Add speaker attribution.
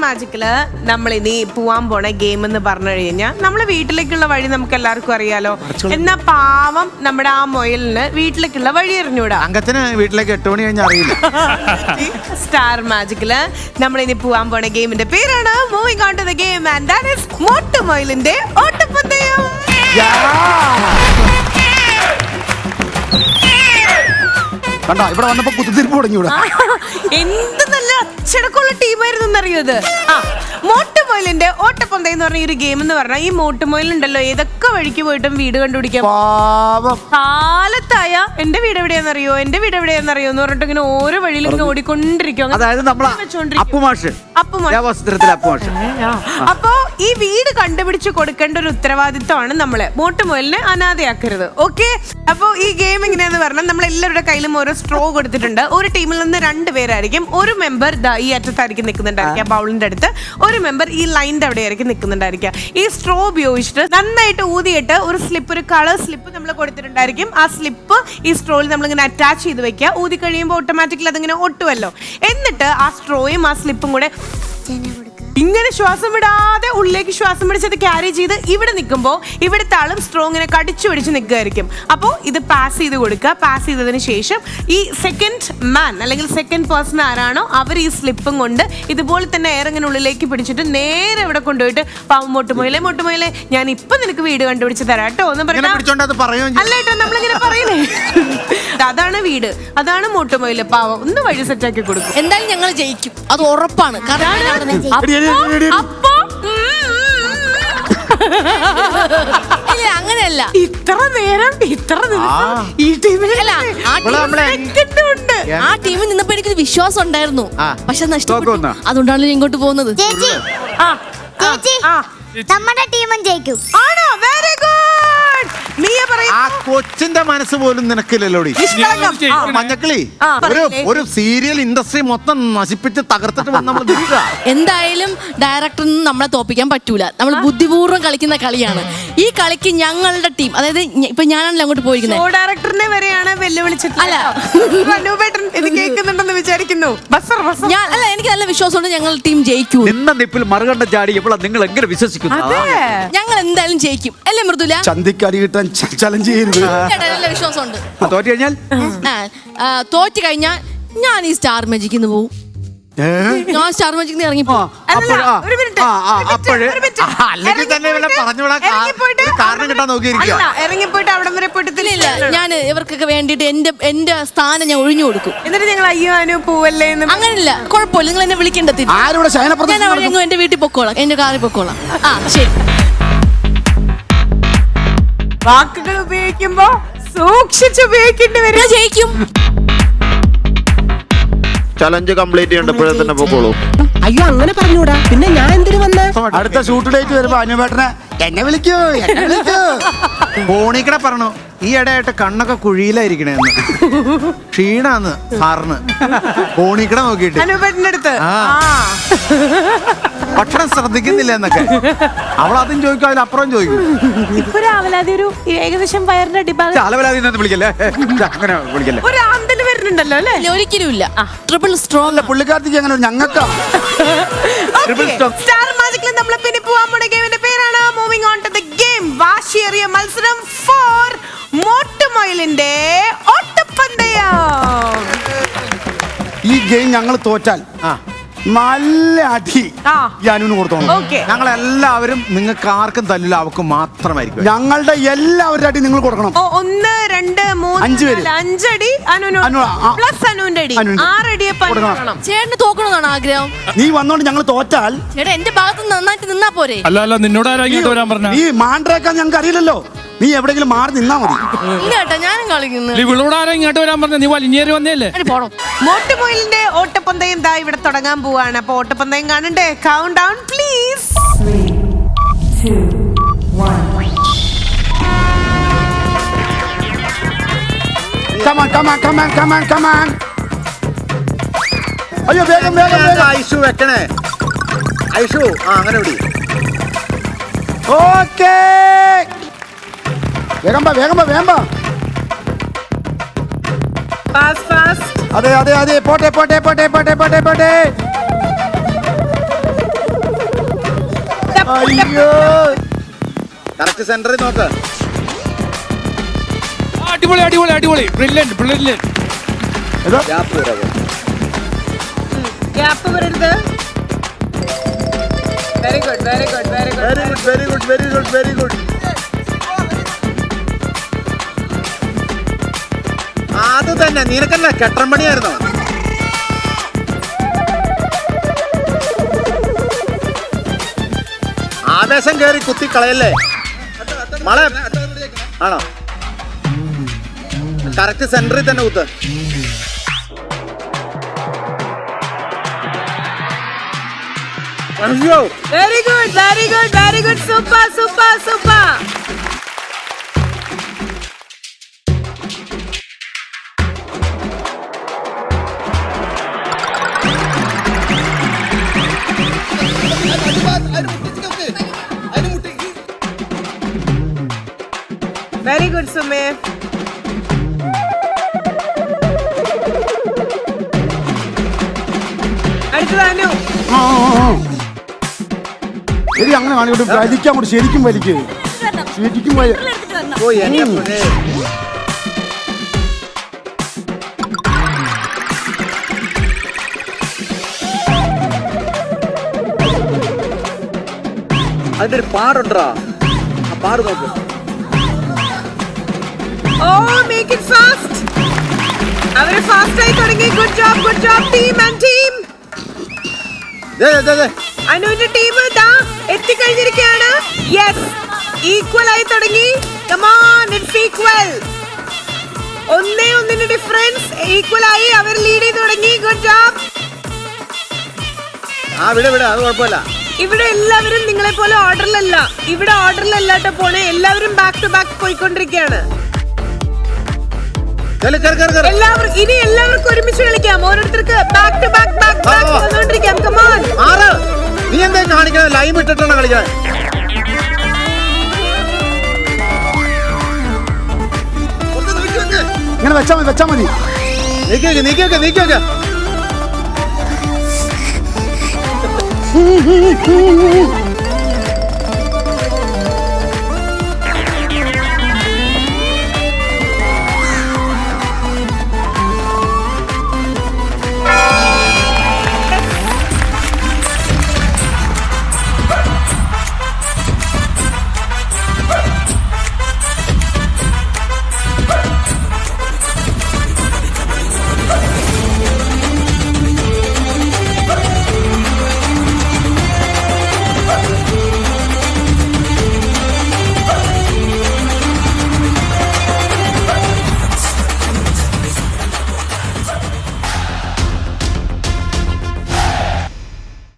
Speaker 1: മാജിക്കിൽ നമ്മൾ ഇനി പോവാൻ പോണ ഗെയിം എന്ന് പറഞ്ഞു കഴിഞ്ഞാൽ നമ്മളെ വീട്ടിലേക്കുള്ള വഴി നമുക്ക് എല്ലാവർക്കും അറിയാലോ. എന്നാ പാവം നമ്മുടെ ആ മൊയലിന് വീട്ടിലേക്കുള്ള വഴി എറിഞ്ഞൂടാ
Speaker 2: അംഗത്തിന് വീട്ടിലേക്ക് എട്ട് മണി കഴിഞ്ഞാൽ അറിയില്ല.
Speaker 1: സ്റ്റാർ മാജിക്കിൽ നമ്മൾ ഇനി പോവാൻ പോണ ഗെയിമിന്റെ പേരാണ് moving on to the game and that is Motu മൊയിലിന്റെ ഓട്ടപ്പന്തയം
Speaker 2: കണ്ടോ ഇവിടെ വന്നപ്പോ കുത്തിരിപ്പ് തുടങ്ങി ഇവിടെ
Speaker 1: എന്ത് നല്ല അച്ചടക്കമുള്ള ടീമായിരുന്നു എന്നറിയോ ഇത്? ആ മോട്ടുമൊയിലിന്റെ ഓട്ടപ്പന്തയം എന്ന് പറഞ്ഞ ഈ ഒരു ഗെയിം എന്ന് പറഞ്ഞാൽ ഈ മോട്ടുമൊയിലുണ്ടല്ലോ ഏതൊക്കെ വഴിക്ക് പോയിട്ടും വീട് കണ്ടുപിടിക്കാം?
Speaker 2: പാവം.
Speaker 1: കാലത്തായ എന്റെ വീട് എവിടെയാണെന്നറിയോ എന്റെ വീട് എവിടെയാണെന്നറിയോ എന്ന് പറഞ്ഞിട്ട് ഇങ്ങനെ ഓരോ വഴിയിലും ഇങ്ങനെ ഓടിക്കൊണ്ടിരിക്കും. അങ്ങനെ
Speaker 3: അതായത് നമ്മളെ
Speaker 1: വെച്ചോണ്ടിരിക്കും.
Speaker 3: അപ്പുമാഷ്.
Speaker 1: അപ്പുമാഷ്. അപ്പോ ഈ വീട് കണ്ടുപിടിച്ച് കൊടുക്കേണ്ട ഒരു ഉത്തരവാദിത്വമാണ് നമ്മൾ. മോട്ടുമുയലിനെ അനാഥയാക്കരുത്. ഓക്കെ അപ്പോ ഈ ഗെയിം എങ്ങനെയാന്ന് പറഞ്ഞാൽ നമ്മൾ എല്ലാവരുടെ കയ്യിലും ഓരോ സ്ട്രോ കൊടുത്തിട്ടുണ്ട്. ഒരു ടീമിൽ നിന്ന് രണ്ട് പേരായിരിക്കും. ഒരു മെമ്പർ ദാ ഈ അറ്റത്തായിരിക്കും നിൽക്കുന്നുണ്ടായിരിക്കുക ബൗളിന്റെ അടുത്ത്. ഒരു മെമ്പർ ഈ ലൈനിന്റെ അവിടെ ആയിരിക്കും നിൽക്കുന്നുണ്ടായിരിക്കുക. ഈ സ്ട്രോ ഉപയോഗിച്ചിട്ട് നന്നായിട്ട് ഊതിയിട്ട് ഒരു സ്ലിപ്പ് ഒരു കളർ സ്ലിപ്പ് നമ്മൾ കൊടുത്തിട്ടുണ്ടായിരിക്കും. ആ സ്ലിപ്പ് ഈ സ്ട്രോയിൽ നമ്മളിങ്ങനെ അറ്റാച്ച് ചെയ്ത് വെക്കുക. ഊതി കഴിയുമ്പോൾ ഓട്ടോമാറ്റിക്കലി അതിങ്ങനെ ഒട്ടുമല്ലോ എന്നിട്ട് ആ സ്ട്രോയും ആ സ്ലിപ്പും കൂടെ ഇങ്ങനെ ശ്വാസം വിടാതെ ഉള്ളിലേക്ക് ശ്വാസം പിടിച്ചത് ക്യാരി ചെയ്ത് ഇവിടെ നിൽക്കുമ്പോൾ ഇവിടുത്തെ ആളും സ്ട്രോങ്ങിനെ കടിച്ചു പിടിച്ച് നിൽക്കുകയായിരിക്കും അപ്പോൾ ഇത് പാസ് ചെയ്ത് കൊടുക്കുക. പാസ് ചെയ്തതിന് ശേഷം ഈ സെക്കൻഡ് മാൻ അല്ലെങ്കിൽ സെക്കൻഡ് പേഴ്സൺ ആരാണോ അവർ ഈ സ്ലിപ്പും കൊണ്ട് ഇതുപോലെ തന്നെ എയർ ഇങ്ങനെ ഉള്ളിലേക്ക് പിടിച്ചിട്ട് നേരെ ഇവിടെ കൊണ്ടുപോയിട്ട് പാവം മൊട്ടുമോയിലെ. മൊട്ടുമോയിലെ ഞാൻ ഇപ്പം നിനക്ക് വീട് കണ്ടുപിടിച്ച് തരാം കേട്ടോ എന്ന് പറഞ്ഞാൽ. അല്ല കേട്ടോ നമ്മളിങ്ങനെ പറയുന്നേ. അതാണ് വീട്. അതാണ് മൊട്ടുമോയിലെ. പാവം. ഒന്ന് വഴി സെറ്റാക്കി കൊടുക്കും.
Speaker 4: എന്തായാലും ഞങ്ങൾ ജയിക്കും. അത് ഉറപ്പാണ്. കാരണം
Speaker 1: അപ്പൊ?
Speaker 4: ഇല്ല അങ്ങനെയല്ല.
Speaker 1: ഇത്ര നേരം ഇത്ര ദിവസം ഈ ടീമിൽ
Speaker 4: അല്ല, ആ
Speaker 2: ഇവിടെ നമ്മളെ
Speaker 1: ഉണ്ട്
Speaker 4: ആ ടീമിൽ നിന്നപ്പോ എനിക്ക് വിശ്വാസം ഉണ്ടായിരുന്നു.
Speaker 3: ആ.
Speaker 4: പക്ഷെ നഷ്ടപ്പെട്ടു? അതുകൊണ്ടാണ് ഞാൻ ഇങ്ങോട്ട് പോകുന്നത്.
Speaker 5: ചേച്ചി
Speaker 1: ആ.
Speaker 5: ചേച്ചി
Speaker 1: ആ.
Speaker 5: നമ്മുടെ ടീമും ജയിക്കും.
Speaker 1: ആണോ? വെരി ഗുഡ് പറയും.
Speaker 2: ആ കൊച്ചിന്റെ മനസ്സ് പോലും നിനക്കില്ലല്ലോടി
Speaker 1: നിഷ്കളങ്കം. ആ,
Speaker 2: മഞ്ഞക്കിളി
Speaker 1: ആ,
Speaker 2: ഒരു സീരിയൽ ഇൻഡസ്ട്രി മൊത്തം നശിപ്പിച്ച് തകർത്തിട്ട് വന്ന് നമ്മൾ നിൽക്കുക
Speaker 4: എന്തായാലും ഡയറക്ടറിന് നമ്മളെ തോപ്പിക്കാൻ പറ്റൂല. നമ്മൾ ബുദ്ധിപൂർവം കളിക്കുന്ന കളിയാണ്. ഈ കളിക്ക് ഞങ്ങളുടെ ടീം അതായത് ഇപ്പൊ ഞാനാണല്ലോ അങ്ങോട്ട് പോയിരിക്കുന്നത്.
Speaker 1: ഷോ ഡയറക്ടറിനെ വരെയാണ് വെല്ലുവിളിച്ചിട്ടുള്ളത്.
Speaker 4: അല്ല.
Speaker 1: ഇത് കേൾക്കുന്നുണ്ടെന്ന് വിചാരിക്കുന്നു. Buzzer buzzer.
Speaker 4: ഞാൻ അല്ല എനിക്ക് നല്ല വിശ്വാസമുണ്ട് ഞങ്ങൾ ടീം ജയിക്കൂ.
Speaker 3: നിന്ന നിപ്പിൽ മറുകണ്ട ചാടി ഇപ്പോൾ നിങ്ങൾ എങ്ങനെ വിശ്വസിക്കുന്നു?
Speaker 1: അതെ.
Speaker 4: ഞങ്ങൾ എന്തായാലും ജയിക്കും. അല്ലേ മൃദുല?
Speaker 6: ചന്തിക്കടി കിട്ടാൻ ചലഞ്ച് ചെയ്യരുത്.
Speaker 4: നല്ല വിശ്വാസമുണ്ട്.
Speaker 3: തോറ്റ് തോറ്റു കഴിഞ്ഞാൽ?
Speaker 4: തോറ്റ് കഴിഞ്ഞാൽ ഞാൻ ഈ സ്റ്റാർ മജിക്കിന്ന് പോവും. ഞാൻ സ്റ്റാർ ഇറങ്ങി
Speaker 2: പോ അല്ലെങ്കിൽ തന്നെ പറഞ്ഞുവിടാൻ കാരണം
Speaker 1: അവിടം
Speaker 2: കിട്ടാൻ നോക്കിയിരിക്കുക.
Speaker 1: അല്ല, ഇറങ്ങിപ്പോയിട്ട് അവിടം വരെ
Speaker 4: ഞാൻ ഇവർക്കൊക്കെ വേണ്ടിട്ട് എന്റെ എന്റെ സ്ഥാനം ഞാൻ ഒഴിഞ്ഞു കൊടുക്കും.
Speaker 1: എന്നിട്ട് ഞങ്ങൾ അയ്യോ അനു പോവല്ലേ എന്ന്
Speaker 4: അങ്ങനില്ല കുഴപ്പമില്ല. നിങ്ങൾ എന്നെ വിളിക്കേണ്ടത് ഞാൻ അവിടെ എങ്ങും എന്റെ വീട്ടിൽ പൊക്കോളാം എന്റെ കാറിൽ പൊക്കോളാം. ആ ശരി.
Speaker 1: വാക്കുകൾ ഉപയോഗിക്കുമ്പോ സൂക്ഷിച്ചുപയോഗിക്കേണ്ടി വരും.
Speaker 4: ഞാൻ ജയിക്കും.
Speaker 7: ചലഞ്ച് കംപ്ലീറ്റ് ചെയ്യണ്ട ഇപ്പോഴേ തന്നെ പോക്കോളൂ.
Speaker 8: അയ്യോ അങ്ങനെ പറഞ്ഞൂടാ. പിന്നെ ഞാൻ എന്തിനു വന്ന?
Speaker 6: അടുത്ത ഷൂട്ട് ഡേറ്റ് വരുമ്പോ അനുപേട്ടനെ എന്നെ വിളിക്കൂ എന്നെ വിളിക്കൂ.
Speaker 2: ഫോണിക്കടെ പറഞ്ഞു ഈ ഇടയായിട്ട് കണ്ണൊക്കെ കുഴിയിലായിരിക്കണേന്ന്. ക്ഷീണാന്ന് സാറിന്. ഫോണിക്കടെ നോക്കിയിട്ട്.
Speaker 1: അനുപേട്ടന്റെ അടുത്ത്?
Speaker 2: ആ. ഭക്ഷണം ശ്രദ്ധിക്കുന്നില്ല എന്നൊക്കെ അവൾ അതും ചോദിക്കും അതിലപ്പുറം ചോദിക്കും.
Speaker 1: ഇപ്പൊ രാവിലെ ഒരു ഏകദേശം വയറിന്റെ അടിഭാഗം
Speaker 3: അലവലാതി വിളിക്കല്ലേ? അങ്ങനെ വിളിക്കല്ലേ?
Speaker 1: വരുന്നുണ്ടല്ലോ അല്ലേ?
Speaker 4: ഇല്ല, ഒരിക്കലും ഇല്ല. ട്രിപ്പിൾ സ്ട്രോങ്
Speaker 6: അല്ല പുള്ളിക്കാരത്തേക്ക് അങ്ങനെ ഞങ്ങൾക്ക്.
Speaker 3: Triple stop.
Speaker 1: സ്റ്റാർ മാജിക്കിൽ നമ്മൾ പിന്നെ പോവാൻ പോണ ഗെയിമിന്റെ പേരാണ് moving on to the game വാശിയേറിയ മത്സരം ഫോർ മോട്ടുമൊയിലിന്റെ ഓട്ടപ്പന്തയം.
Speaker 6: ഈ ഗെയിം ഞങ്ങൾ തോറ്റാൽ നല്ല അടി
Speaker 1: ആ.
Speaker 6: ഈ ഞങ്ങൾ എല്ലാവരും
Speaker 1: ഓക്കെ
Speaker 2: ഞങ്ങളെല്ലാവരും നിങ്ങൾക്ക് ആർക്കും തല്ലില്ല അവർക്ക് മാത്രമായിരിക്കും.
Speaker 6: ഞങ്ങളുടെ എല്ലാവരുടെ അടി നിങ്ങൾ കൊടുക്കണം.
Speaker 1: ഒന്ന്
Speaker 6: അഞ്ച് പേര്.
Speaker 1: നാല്, അഞ്ചടി അനു
Speaker 6: അനു,
Speaker 1: പ്ലസ് അനുവിന്റെ അടി
Speaker 6: അനുവിന്റെ.
Speaker 1: ആറടിയെ
Speaker 6: കൊടുക്കണം.
Speaker 1: പണം
Speaker 4: ചേട്ടന് തോക്കണമെന്നാണ് ആഗ്രഹം?
Speaker 6: നീ വന്നോണ്ട് ഞങ്ങൾ തോറ്റാൽ
Speaker 4: ചേട്ടാ എന്റെ ഭാഗത്ത് നന്നായിട്ട് നിന്നാ പോരെ?
Speaker 9: അല്ല അല്ല നിന്നോട് ആരാ ഇങ്ങോട്ട് വരാൻ പറഞ്ഞ?
Speaker 6: നീ മാണ്ടേക്കാൻ ഞങ്ങൾക്ക് അറിയില്ലല്ലോ. നീ എവിടെയെങ്കിലും മാറി നിന്നാ മതി.
Speaker 4: ഇല്ല ചേട്ടാ ഞാനും കളിക്കുന്നു.
Speaker 9: ഇവളോട് ആരാ ഇങ്ങോട്ട് വരാൻ പറഞ്ഞ? നീ വന്നേല്ലേ
Speaker 4: പോണം.
Speaker 1: മോട്ടുമൊയിലിന്റെ ഓട്ടപ്പന്തയം ദാ ഇവിടെ തുടങ്ങാൻ പോവാണ്. അപ്പൊ ഓട്ടപ്പന്തയം കാണണ്ടേ? Countdown please
Speaker 6: come on come on, come on. അയ്യോ വേഗം വേഗം വേഗം.
Speaker 7: ഐഷു വെക്കണേ? ഐഷു ആ അങ്ങനെ വിടി.
Speaker 6: ഓക്കേ. വേഗം വാ വേഗം വാ വേഗം വാ.
Speaker 1: ഫാസ്റ്റ് ഫാസ്റ്റ്
Speaker 6: അതെ അതെ അതെ പോട്ടെ പോട്ടെ പോട്ടെ പോട്ടെ പോട്ടെ പോട്ടെ. അയ്യോ.
Speaker 2: കറക്റ്റ് സെന്ററിൽ നോക്ക്.
Speaker 9: അടിപൊളി അടിപൊളി അടിപൊളി. ബ്രില്യന്റ് ബ്രില്യന്റ്
Speaker 2: ഗ്യാപ്പ് വരാതെ
Speaker 1: ഗ്യാപ്പ് വരരുത്. Very good very good very good
Speaker 2: very good very good very good very good അത് തന്നെ നിനക്കല്ല കെട്ടം പണിയായിരുന്നോ ആവേശം കയറി കുത്തി കളയല്ലേ മളെ ആണോ? കറക്റ്റ് സെന്ററിൽ തന്നെ കുത്ത്. അയ്യോ.
Speaker 1: Very good very good very good super super super very good സുമേ
Speaker 6: എടി അങ്ങനെ കാണിക്കട്ടെ വലിക്കാൻ കൂടി ശരിക്കും വലിക്ക്. ശരിക്കും വലി
Speaker 2: ഓ എന്നെ പൊന്നേ. അതിന്റെ ഒരു പാടുണ്ടാ ആ പാട് നോക്ക്.
Speaker 1: ഓ മേക്ക് ഇറ്റ് ഫാസ്റ്റ് അവർ ഫാസ്റ്റ് ആയി തുടങ്ങി. Good job good job team and team
Speaker 2: ദേ, ദേ, ദേ, ദേ.
Speaker 1: അനുവിന്റെ ടീം ഇതാ. എത്തിക്കഴിഞ്ഞിരിക്കുകയാണ്. യെസ് ഈക്വൽ ആയി തുടങ്ങി. കമാൻ ഇറ്റ്സ് ഈക്വൽ ഒന്നേ ഒന്നിന്റെ ഡിഫറൻസ് ഈക്വൽ ആയി അവർ ലീഡ് ചെയ്ത് തുടങ്ങി. ഗുഡ് ജോബ്
Speaker 2: ആ വിട വിട അത് കുഴപ്പമില്ല.
Speaker 1: ഇവിടെ എല്ലാവരും നിങ്ങളെ പോലെ ഓർഡറിലല്ല ഇവിടെ ഓർഡറിലല്ല കേട്ടോ പോണേ എല്ലാവരും ബാക്ക് ടു ബാക്ക് പോയിക്കൊണ്ടിരിക്കുകയാണ്. എല്ലാവർക്കും. ഇനി എല്ലാവർക്കും ഒരുമിച്ച് കളിക്കാം. ഓരോരുത്തർക്ക് back to back back back. വന്നുകൊണ്ടിരിക്കാം
Speaker 2: നീ എന്താ കാണിക്കണത് ലൈം ഇട്ടിട്ടാണ് കളിക്കണത്.
Speaker 6: ഇങ്ങനെ വെച്ചാ മതി വെച്ചാ മതി
Speaker 2: നീക്കി നീക്കിയൊക്കെ നീക്കിയൊക്കെ വെക്ക്, നീക്കി വെക്ക്.
Speaker 6: ഉം, ഉം, ഉം, ഉം.